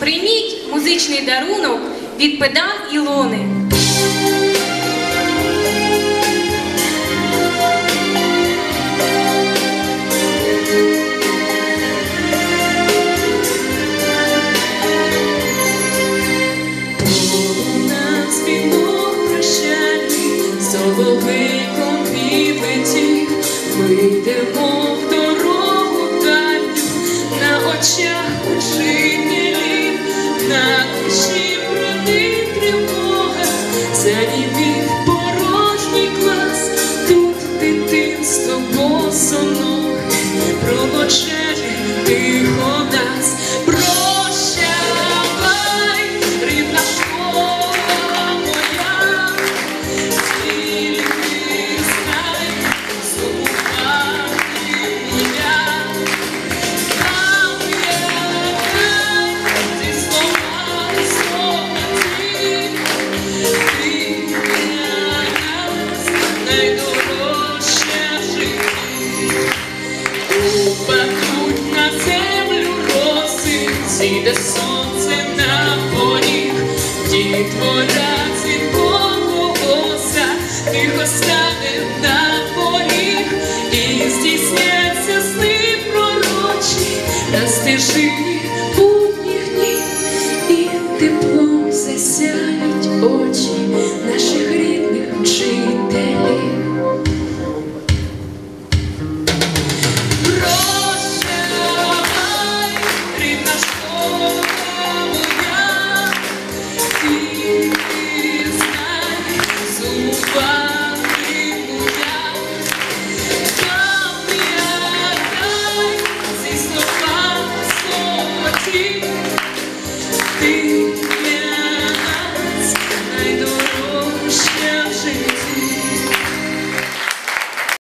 Прийміть музичний дарунок від педан Ілони. На співок прощальний, соловейком відлетів, ми йдемо в дорогу дальню, на очах учителів, зійде сонце на поріг, дітвора світового оса, тихо стане на поріг, і здійсняться сни пророчі на стежині будніх днів, і теплом засяють очі.